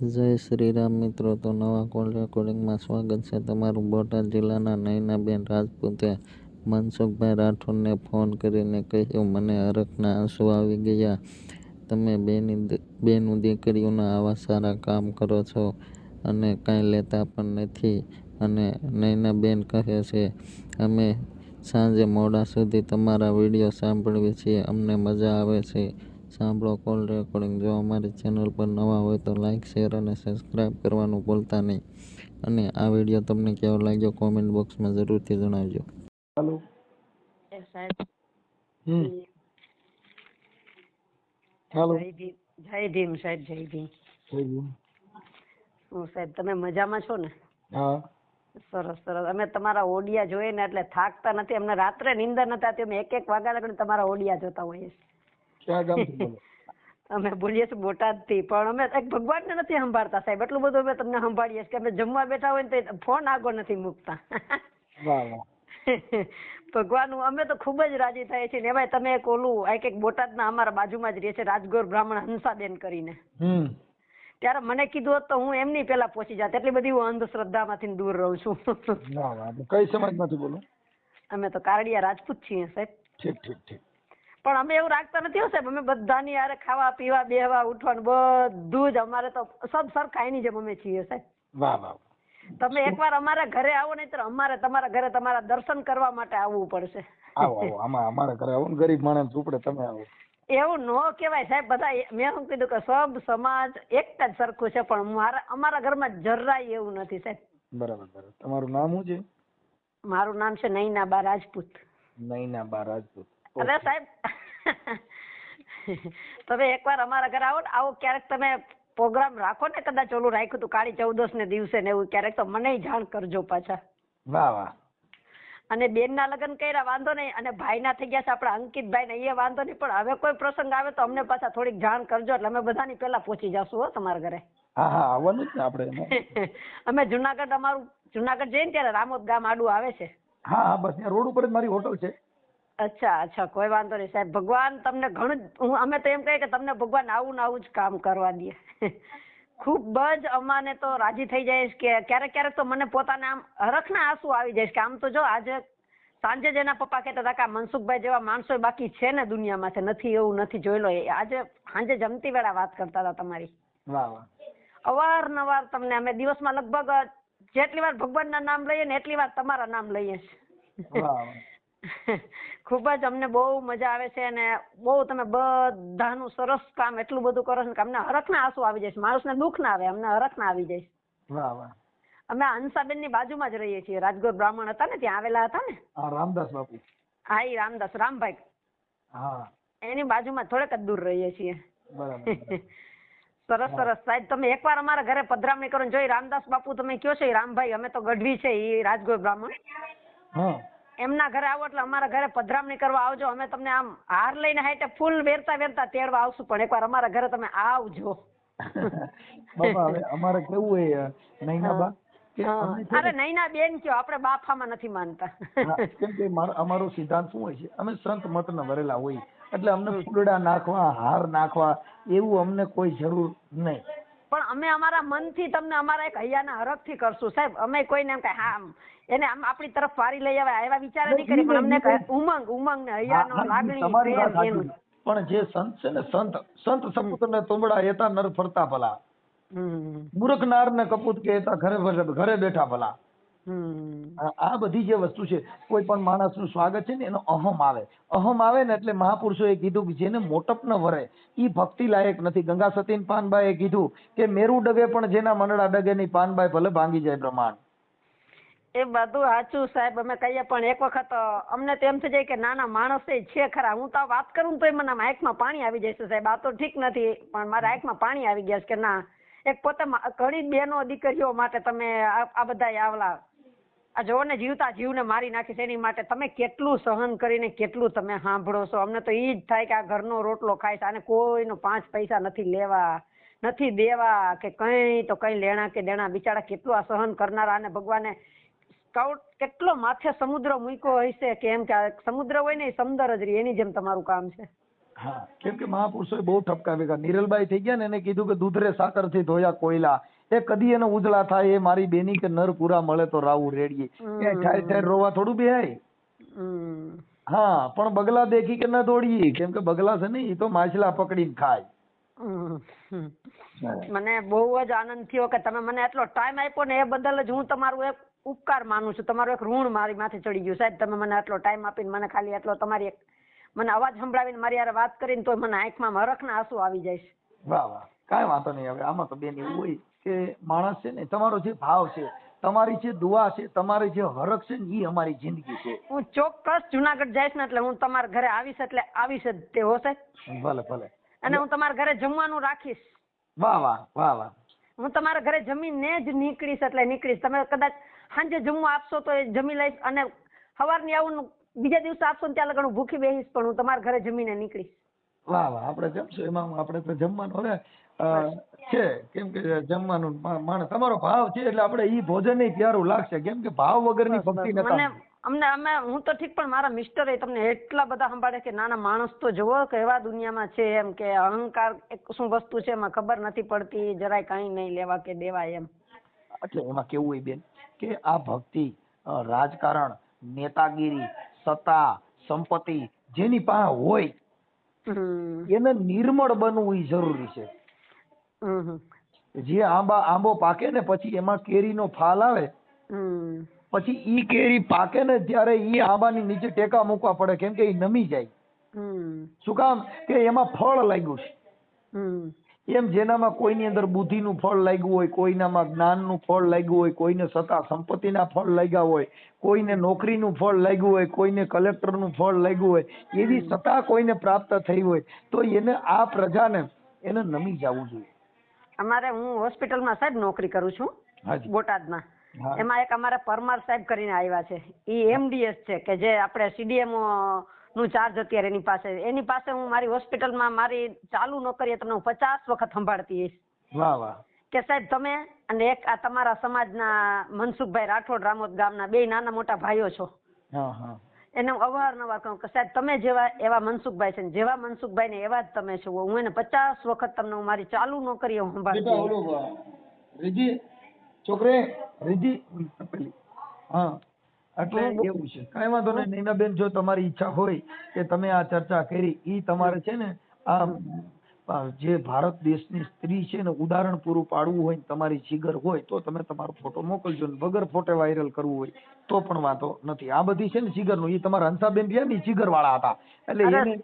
જય શ્રી રામ મિત્રો, તો નવા કોલ રેકોર્ડિંગમાં સ્વાગત છે તમારું બોટાદ જિલ્લાના નયનાબેન રાજપૂતે. મનસુખભાઈ રાઠોડને ફોન કરીને કહ્યું, મને હરખના આંસુ આવી ગયા. તમે બેની બેનું દીકરીઓના આવા સારા કામ કરો છો અને કાંઈ લેતા પણ નથી. અને નયનાબેન કહે છે, અમે સાંજે મોડા સુધી તમારા વીડિયો સાંભળવી છીએ, અમને મજા આવે છે. સાંભળો કોલ રેકોર્ડિંગ. જો અમારી ચેનલ પર નવા હોય તો લાઇક શેર અને સબસ્ક્રાઈબ કરવાનું ભૂલતા નહીં. અને આ વીડિયો તમને કેવો લાગ્યો કોમેન્ટ બોક્સમાં જરૂરથી જણાવજો. હાલો. એ સાહેબ. હમ. હાલો. જય ભીમ સાહેબ જય ભીમ. જય ભીમ. શું સાહેબ તમે મજામાં છો ને? હા. સરસ સરસ. અમે તમારા ઓડિયા જોઈએ ને એટલે થાકતા નથી. અમને રાત્રે નિંદર નતા અમે એક એક વાગ્યા લગન તમારા ઓડિયા જોતા હોઈએ છીએ. ક્યાં ગામથી બોલો. અમે બોલીએ છીએ બોટાદથી પણ અમે એક ભગવાનને નથી સંભાળતા સાહેબ. એટલું બધું અમે તમને સંભાળીએ કે અમે જમવા બેઠા હોય ને તો ફોન આગળ નથી મૂકતા. ભગવાન અમે તો ખૂબ જ રાજી થઈએ છીએ. ને ભાઈ તમે એક ઓલું એક એક બોટાદના અમારા બાજુમાં જ રહે છે રાજગોર બ્રાહ્મણ હંસાબેન કરીને. ત્યારે મને કીધું હોત તો હું એમની પેલા પહોંચી જાત. એટલી બધી હું અંધશ્રદ્ધામાંથી દૂર રહું છું. કઈ સમાજમાંથી બોલો? અમે તો કારડિયા રાજપૂત છીએ સાહેબ. ઠીક ઠીક ઠીક. પણ અમે એવું રાખતા નથી સાહેબ. અમે બધાની હારે ખાવા પીવા બેહવા ઉઠવાનું બધું જ. અમારે તો સબ સરખા એની જેમ અમે છીએ સાહેબ. વાહ વાહ તમે એકવાર અમારા ઘરે આવો નહીં તો અમારે તમારા ઘરે તમારા દર્શન કરવા માટે આવવું પડશે. આવો આવો. આમાં અમારા ઘરે આવો ને ગરીબ માણસ ઉપડે તમે આવો. એવું નો કહેવાય સાહેબ. બધા મેં શું કીધું કે સબ સમાજ એકતા જ સરખું છે પણ મારા અમારા ઘરમાં જરાય એવું નથી સાહેબ. બરાબર બરાબર. તમારું નામ શું છે? મારું નામ છે નૈનાબા રાજપૂત. નૈના બા રાજપૂત. અરે સાહેબ તમે એકવાર અમારા ઘરે આવો ને આવો ક્યારેક તમે પ્રોગ્રામ રાખો ને કદાચ ઓલું રાખ્યું હતું કાળી ચૌદસ ને દિવસે ને એવું ક્યારેક તો મને જાણ કરજો પાછા. વાહ વાહ. અને બેન ના લગ્ન કર્યા વાંધો નહીં અને ભાઈ ના થઈ ગયા છે આપણા અંકિતભાઈ ને એ વાંધો નહીં પણ હવે કોઈ પ્રસંગ આવે તો અમને પાછા થોડીક જાણ કરજો એટલે અમે બધાની પહેલા પહોંચી જશું હો તમારા ઘરે. હા હા આવવાનું જ ને આપણે અમે જુનાગઢ અમારું જુનાગઢ જઈએ ને ત્યારે રામોદ ગામ આડું આવે છે. હા હા બસ રોડ ઉપર જ મારી હોટલ છે. અચ્છા અચ્છા કોઈ વાંધો નહીં સાહેબ. ભગવાન તમને ઘણું હું અમે તો એમ કહીએ કે તમને ભગવાન આવું ને આવું જ કામ કરવા દે. ખૂબ જ અમાને તો રાજી થઈ જઈશ કે ક્યારેક ક્યારેક તો મને પોતાને આમ હરખના આંસુ આવી જઈશ કે આમ તો જો આજે સાંજે જ એના પપ્પા કહેતા હતા કે મનસુખભાઈ જેવા માણસો બાકી છે ને દુનિયામાં છે નથી એવું નથી જોઈ લો આજે સાંજે જમતી વેળા વાત કરતા હતા તમારી. અવારનવાર તમને અમે દિવસમાં લગભગ જેટલી વાર ભગવાનના નામ લઈએ ને એટલી વાર તમારા નામ લઈએ છીએ. ખૂબ જ અમને બહુ મજા આવે છે અને બહુ તમે બધાનું સરસ કામ એટલું બધું કરો છો કે અમને હરખના આંસુ આવી જાય છે. માણસને દુઃખ ના આવે અમને હરખના આવી જાય વાહ વાહ. અમે હંસાબેનની બાજુમાં જ રહીએ છીએ. રાજગોર બ્રાહ્મણ હતા ને ત્યાં આવેલા હતા ને? રામદાસ બાપુ. હા એ રામદાસ રામભાઈ. હા. એની બાજુમાં થોડેક જ દૂર રહીએ છીએ. સરસ સરસ. સાહેબ તમે એકવાર અમારા ઘરે પધરામણી કરો જોઈ રામદાસ બાપુ તમે કયો છો રામભાઈ અમે તો ગઢવી છે એ રાજગોર બ્રાહ્મણ. હા. એમના ઘરે આવો એટલે અમારા ઘરે પધરામણી કરવા આવજો. અમે તમને આમ હાર લઈને હાઈટે ફૂલ વેરતા વેરતા તેડવા આવશું. પણ એકવાર અમારા ઘરે તમે આવજો. બાપા હવે અમારે કેવું હોય નૈનાબા અરે નૈના બેન કયો આપણે બાફામાં નથી માનતા. કેમ કે અમારો સિદ્ધાંત શું હોય છે? અમે સંત મતના વરેલા હોય. એટલે અમને ફૂલડા નાખવા હાર નાખવા એવું અમને કોઈ જરૂર નહીં. પણ અમે અમારા મનથી તમને અમારા એક હૈયાના હરખથી કરશું. સાહેબ અમે કોઈને એમ કે હા એને આમ આપણી તરફ વારી લઈ આવે એવા વિચાર નહીં કરી પણ અમને ઉમંગ ઉમંગ ને હૈયાનો લાગણી. પણ જે સંત છે ને સંત સંત સપૂત ને તુંબડા એતા નર ફરતા ભલા. મૂર્ખ નાર ને કપૂત કે એતા ઘરે ઘરે બેઠા ભલા. આ આ બધી જે વસ્તુ છે કોઈ પણ માણસનું સ્વાગત છે ને એનો અહમ આવે. અહમ આવે ને એટલે મહાપુરુષોએ કીધું કે જેને મોટપ ન વરે એ ભક્તિ લાયક નથી. ગંગા સતીન પાનબાઈએ કીધું કે મેરુ ડગે પણ જેના મંડળા ડગે ની પાનબાઈ ભલે ભાંગી જાય બ્રહ્માંડ. એ બધું સાચું સાહેબ અમે કહીએ પણ એક વખત અમને તો એમ થઈ જાય કે નાના માણસ એ છે ખરા. હું તો વાત કરું ને તોય મને આમ આંખમાં પાણી આવી જાય છે સાહેબ. આ તો ઠીક નથી પણ મારા આંખમાં પાણી આવી ગયા છે કે ના. એક પોતે ઘણી બહેનો દીકરીઓ માટે તમે આ આ બધા આવલા. આ જોવો ને, જીવતા જીવને મારી નાખે છે એની માટે તમે કેટલું સહન કરીને કેટલું તમે સાંભળો છો? અમને તો એ જ થાય કે આ ઘરનો રોટલો ખાય છે, આને કોઈનો પાંચ પૈસા નથી લેવા, નથી દેવા કે કઈ તો કઈ લેણા કે દેણા. બિચારા કેટલું આ સહન કરનારા અને ભગવાને કેટલો માથે સમુદ્ર મૂક્યો હશે કે એમ કે સમુદ્ર હોય ને એ સમદર જ રહી, એની જેમ તમારું કામ છે. હા, કેમ કે મહાપુરુષોએ બહુ ઠપકા ગયા નીરલબાઈ થઈ ગયા ને, એને કીધું કે દૂધરે સાકરથી ધોયા કોયલા. એ કદી એને ઉજળા થાય એ મારી બેની કે નર પૂરા મળે તો રાવું રેડીએ. એ ઠાર ઠાર રોવા થોડું બેહાય. હા પણ બગલા દેખી કે ન દોડીએ કેમ કે બગલા છે ને એ તો માછલા પકડીને ખાય. મને બહુ જ આનંદ થયો કે તમે મને એટલો ટાઈમ આપ્યો ને એ બદલ જ હું તમારું એક ઉપકાર માનું છું. તમારું એક ઋણ મારી માથે ચડી ગયું. સાહેબ તમે મને આટલો ટાઈમ આપીને મને ખાલી એટલો તમારી એક મને અવાજ સંભળાવીને મારી યાર વાત કરીને તો મને આંખમાં હરખના આંસુ આવી જાય છે. વાહ વાહ. કાંઈ વાંધો નહીં હવે આમાં તો બેની હોય. કે માણસ છે ને તમારો જે ભાવ છે તમારી જે દુઆ છે તમારી જે હરખ છે ને એ અમારી જિંદગી છે. હું ચોક્કસ જુનાગઢ જઈશ ને એટલે હું તમારા ઘરે આવીશ એટલે આવીશ જ તે હોશે ભલે ભલે. અને હું તમારા ઘરે જમવાનું રાખીશ. વાહ વાહ વાહ વાહ. હું તમારા ઘરે જમીને જ નીકળીશ એટલે નીકળીશ. તમે કદાચ સાંજે જમવા આપશો તો એ જમી લઈશ અને સવારની આવું બીજા દિવસે આપશો ને ત્યાં લગન હું ભૂખી બેહીશ પણ હું તમારા ઘરે જમીને નીકળીશ. વાહ વાહ આપણે જમશું. એમાં આપણે તો જમવાનું હવે છે કેમ કે જમવાનું માણસ તમારો ભાવ છે એટલે આપણે ઈ ભોજન પ્યારું લાગશે. કેમ કે ભાવ વગરની ભક્તિ નથી અમને અમે હું તો ઠીક પણ મારા મિસ્ટર એ તમને એટલા બધા સંભાળે કે નાના માણસ તો જુઓ કેવા દુનિયામાં છે એમ કે અહંકાર એક શું વસ્તુ છે એમાં ખબર નથી પડતી જરાય કઈ નહીં લેવા કે દેવા એમ. એટલે એમાં કેવું હોય બેન? કે આ ભક્તિ રાજકારણ નેતાગીરી સત્તા સંપત્તિ જેની પાસે હોય એને નિર્મળ બનવું જરૂરી છે. જે આંબા આંબો પાકે ને પછી એમાં કેરીનો ફાલ આવે પછી ઈ કેરી પાકે ને ત્યારે ઈ આંબાની નીચે ટેકા મૂકવા પડે કેમ કે ઈ નમી જાય. શું કામ? કે એમાં ફળ લાગ્યું છે. એમ જેનામાં કોઈની અંદર બુદ્ધિનું ફળ લાગ્યું હોય કોઈનામાં જ્ઞાનનું ફળ લાગ્યું હોય કોઈને સત્તા સંપત્તિના ફળ લાગ્યા હોય કોઈને નોકરીનું ફળ લાગ્યું હોય કોઈને કલેક્ટરનું ફળ લાગ્યું હોય એવી સત્તા કોઈને પ્રાપ્ત થઈ હોય તો એને આ પ્રજાને એને નમી જવું જોઈએ. અમારે હું હોસ્પિટલમાં સાહેબ નોકરી કરું છું બોટાદમાં. એમાં એક અમારા પરમાર સાહેબ કરીને આવ્યા છે. એ એમડીએસ છે કે જે આપણે સીડીએમ નું ચાર્જ અત્યારે એની પાસે એની પાસે હું મારી હોસ્પિટલમાં મારી ચાલુ નોકરી તમને હું પચાસ વખત સંભાળતી હોઈશ. વાહ વાહ. કે સાહેબ તમે અને એક આ તમારા સમાજના મનસુખભાઈ રાઠોડ રામોદ ગામના બે નાના મોટા ભાઈઓ છો. હા હા. એને હું અવારનવાર કહું કે સાહેબ તમે જેવા એવા મનસુખભાઈ છે જેવા મનસુખભાઈ ને એવા જ તમે છો. હું એને પચાસ વખત તમને હું મારી ચાલુ નોકરી હું સંભાળતી રીજી છોકરે રીજી હા. એટલે એવું છે. કાંઈ વાંધો નહીં. નૈનાબેન જો તમારી ઈચ્છા હોય કે તમે આ ચર્ચા કરી ઈ તમારે છે ને આ જે ભારત દેશની સ્ત્રી છે ને ઉદાહરણ પૂરું પાડવું હોય તમારી જીગર હોય તો તમે તમારો ફોટો મોકલજો ને વગર ફોટો વાયરલ કરવું હોય તો પણ વાંધો નથી. આ બધી છે ને જીગરનું એ તમારા હંસાબેન રહ્યા ને જીગર વાળા હતા. એટલે એને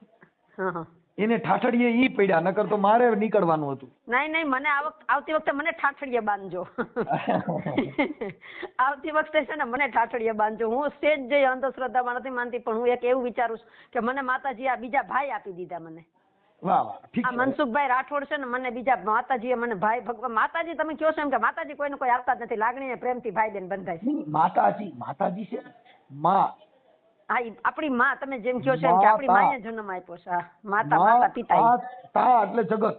એને ઠાઠડીએ ઈ પડ્યા નકર તો મારે નીકળવાનું હતું. નહીં નહીં મને આવતી વખતે મને ઠાઠડીએ બાંધજો. આવતી વખતે છે ને મને ઠાઠડીએ બાંધજો. હું સ્ટેજ જે અંધશ્રદ્ધામાં નથી માનતી પણ હું એક એવું વિચારું છું કે મને માતાજી આ બીજા ભાઈ આપી દીધા મને. આ મનસુખભાઈ રાઠોડ છે ને મને બીજા માતાજીએ મને ભાઈ ભગવાન માતાજી તમે કહો છો એમ કે માતાજી કોઈને કોઈ આપતા જ નથી. લાગણી ને પ્રેમથી ભાઈ બેન બંધાય માતાજી માતાજી છે માં હા આપણી માં તમે જેમ કહો છો એમ કે આપણી માએ જન્મ આપ્યો છે. માતા માતા પિતા તા- એટલે જગત.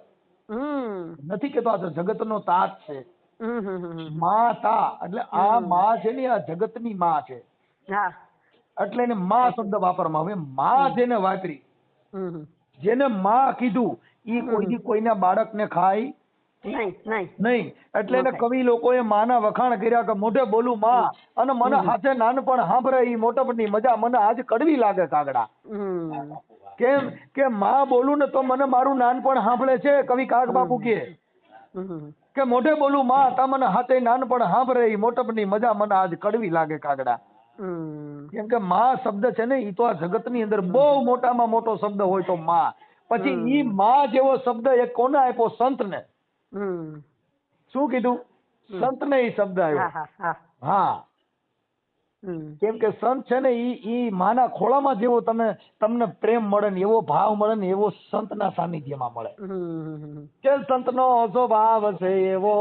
હમ. નથી કેતો આ જગત નો તાત છે. હમ હમ હમ હમ. માં તા એટલે આ. માં છે ને આ જગતની માં છે. હા. એટલે એને માં શબ્દ વાપરવામાં હવે માં જેને વાપરી. જેને માં કીધું ઈ હમ. કોઈ કોઈના બાળકને ખાય નહીં એટલે એને કવિ લોકોએ માના વખાણ કર્યા કે મોઢે બોલું માં. અને મને હાથે નાનપણ સાંભળે ઈ મોટપણની મજા મને આજ કડવી લાગે કાગડા. કેમ કે માં બોલું ને તો મને મારું નાનપણ સાંભળે છે કવિ કાગ બાપુ કે. કે મોઢે બોલું માં તા મને હાથે નાનપણ સાંભળે ઈ મોટપની મજા મને આજ કડવી લાગે કાગડા. કેમ કે માં શબ્દ છે ને ઈ તો આ જગતની અંદર બહુ મોટામાં મોટો શબ્દ હોય તો માં. પછી ઈ માં જેવો શબ્દ એ કોને આપ્યો? સંતને. હમ શું કીધું? સંત ને એ શબ્દ આવ્યો હા કેમ કે સંત છે ને ઈ ઈ માના ખોળામાં જેવો તમે તમને પ્રેમ મળે ને એવો ભાવ મળે ને એવો સંતના સાનિધ્યમાં મળે. કે સંતનો ભાવ છે એવો?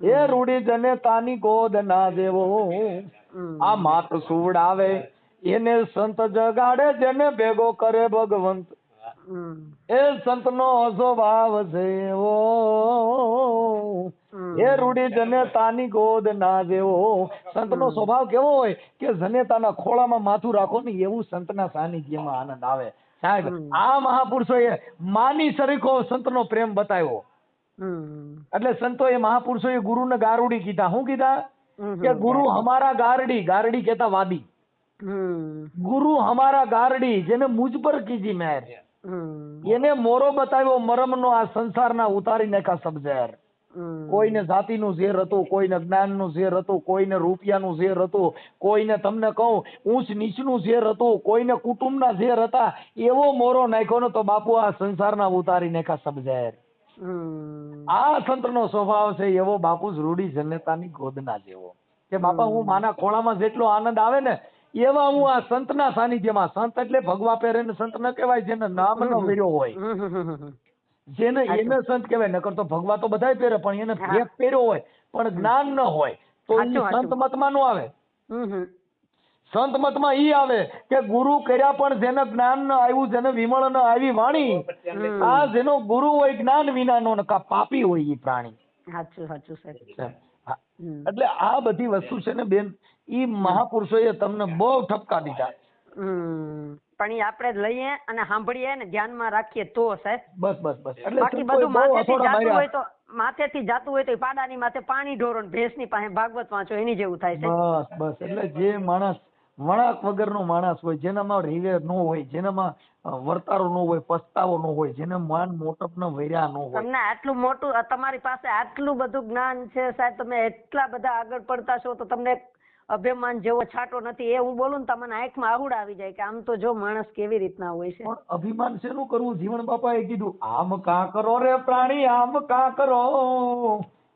એ રૂડી જને તાની ગોદ ના દેવો આ માત સુવડાવે એને સંત જગાડે જેને ભેગો કરે ભગવંત. એ સંતનો સ્વભાવ છે એવો. એ રૂડી જનેતાની ગોદ ના દેવો સંતનો સ્વભાવ કેવો હોય કે જનેતાના ખોળામાં માથું રાખો ને એવું સંતના સાનિધ્યમાં આનંદ આવે. સાહેબ. આ મહાપુરુષોએ માની સરીખો સંતનો પ્રેમ બતાવ્યો. એટલે એ મહાપુરુષોએ ગુરુને ગારુડી કીધા. શું કીધા? કે ગુરુ હમારા ગારડી. ગારડી કેતા વાદી. ગુરુ હમારા ગારડી જેને મુજ પર કીધી મેર એને મોરો બતાવ્યો મરમનો આ સંસારના ઉતારી નાખ્યા સબઝેર. કોઈને જાતિનું ઝેર હતું કોઈને જ્ઞાનનું ઝેર હતું કોઈને રૂપિયાનું ઝેર હતું કોઈને તમને કહું ઊંચ નીચનું ઝેર હતું કોઈને કુટુંબના ઝેર હતા એવો મોરો નાખ્યો ને તો બાપુ આ સંસારના ઉતારી નાખ્યા સબઝેર. આ સંતનો સ્વભાવ છે એવો બાપુ જ રૂડી જનેતાની ગોદના જેવો. કે બાપા હું માના ખોળામાં જેટલો આનંદ આવે ને એવા હું આ સંતના સાનિધ્યમાં સંત એટલે ભગવા પહેરે સંત ન કહેવાય જેને નામ નો વીર્યો હોય. જેને એને સંત કહેવાય નકર તો ભગવા તો બધા પહેરે પણ એને. ભેગ પહેર્યો હોય પણ જ્ઞાન ન હોય તો. સંત મતમાં નો આવે. સંત મતમાં ઈ આવે કે ગુરુ કર્યા પણ જેને જ્ઞાન ન આવ્યું જેને વિમળ ન આવી વાણી આ જેનો ગુરુ હોય જ્ઞાન વિના નો પાપી હોય એ પ્રાણી. સાચું સાચું. સાહેબ. એટલે આ બધી વસ્તુ છે ને બેન ઈ મહાપુરુષોએ તમને બહુ ઠપકા દીધા. પણ એ આપણે લઈએ અને સાંભળીએ ને ધ્યાનમાં રાખીએ તો સાહેબ બસ બસ બસ. એટલે બાકી બધું માથેથી જાતું હોય તો માથેથી જાતું હોય તો પાડાની માથે પાણી ઢોરો ને ભેંસની પાસે ભાગવત વાંચો એની જેવું થાય છે. બસ બસ. એટલે જે માણસ વણાક વગરનો માણસ હોય જેનામાં રીવે ન હોય જેનામાં વર્તારો ન હોય પસ્તાવો ન હોય જેને માન મોટપ ન વૈર્યા ન હોય. તમને આટલું મોટું તમારી પાસે આટલું બધું જ્ઞાન છે સાહેબ તમે એટલા બધા આગળ પડતા છો તો તમને અભિમાન જેવો છાંટો નથી. એ હું બોલું ને તમને આંખમાં આહુડ આવી જાય કે આમ તો જો માણસ કેવી રીતના હોય છે. પણ અભિમાન શેનું કરવું? જીવન બાપાએ કીધું આમ કા કરો રે પ્રાણી આમ કા કરો.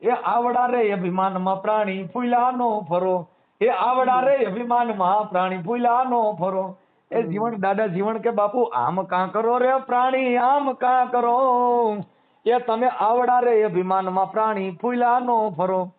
એ આવડા રે અભિમાનમાં પ્રાણી ફૂલાનો ફરો. એ આવડા રે અભિમાનમાં પ્રાણી ફૂલાનો ફરો એ જીવન દાદા જીવન કે બાપુ આમ કા કરો રે પ્રાણી આમ કા કરો? એ તમે આવડા રે અભિમાનમાં પ્રાણી ફૂલાનો ફરો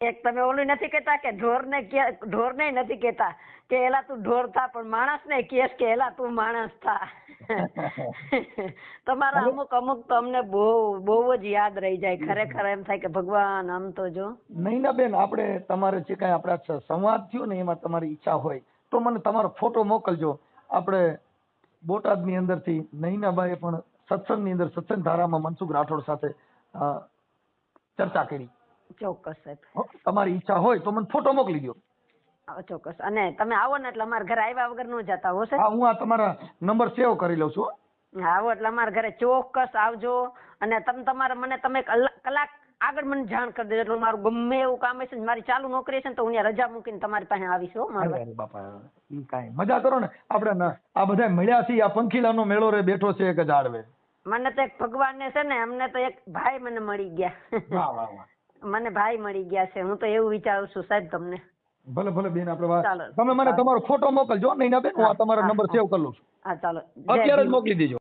એક તમે ઓલું નથી કહેતા કે ઢોરને ઢોરને નથી કહેતા કે એલા તું ઢોર થા પણ માણસને કેસ કે એલા તું માણસ થા. તમારા અમુક અમુક તમને બહુ બહુ જ યાદ રહી જાય. ખરેખર એમ થાય કે ભગવાન આમ તો જો. નૈના બેન આપણે તમારે જે કાંઈ આપણા સંવાદ થયો ને એમાં તમારી ઈચ્છા હોય તો મને તમારો ફોટો મોકલજો. આપણે બોટાદની અંદરથી નૈનાબાઈએ પણ સત્સંગની અંદર સત્સંગ ધારામાં મનસુખ રાઠોડ સાથે ચર્ચા કરી. ચોક્કસ સાહેબ. તમારી ઈચ્છા હોય તો મને ફોટો મોકલી દો ચોક્કસ. અને તમે આવો ને એટલે અમારા ઘરે આવ્યા વગર ન જતા હો હા હું આ તમારા નંબર સેવ કરી લઉં છું આવો એટલે અમારા ઘરે ચોક્કસ આવજો. અને તમે તમારે મને તમે કલાક આગળ મને જાણ કરી દેજો. એટલે મારું ગમે એવું કામ હશે ને મારી ચાલુ નોકરી છે ને તો હું રજા મૂકીને તમારી પાસે આવીશ હો મારે બાપા કાંઈ. મજા કરો ને આપણે આ બધા મળ્યા છીએ આ પંખીલાનો મેળો રે બેઠો છે એક ઝાડવે મને તો એક ભગવાન ને છે ને અમને તો એક ભાઈ મને મળી ગયા. વાહ વાહ વાહ. મને ભાઈ મળી ગયા છે હું તો એવું વિચારું છું સાહેબ તમને. ભલે ભલે બેન આપણે વાત ચાલો. તમે મને તમારો ફોટો મોકલજો નહીં બેન હું આ તમારો નંબર સેવ કરી લઉં છું. હા ચાલો. અત્યારે જ મોકલી દેજો.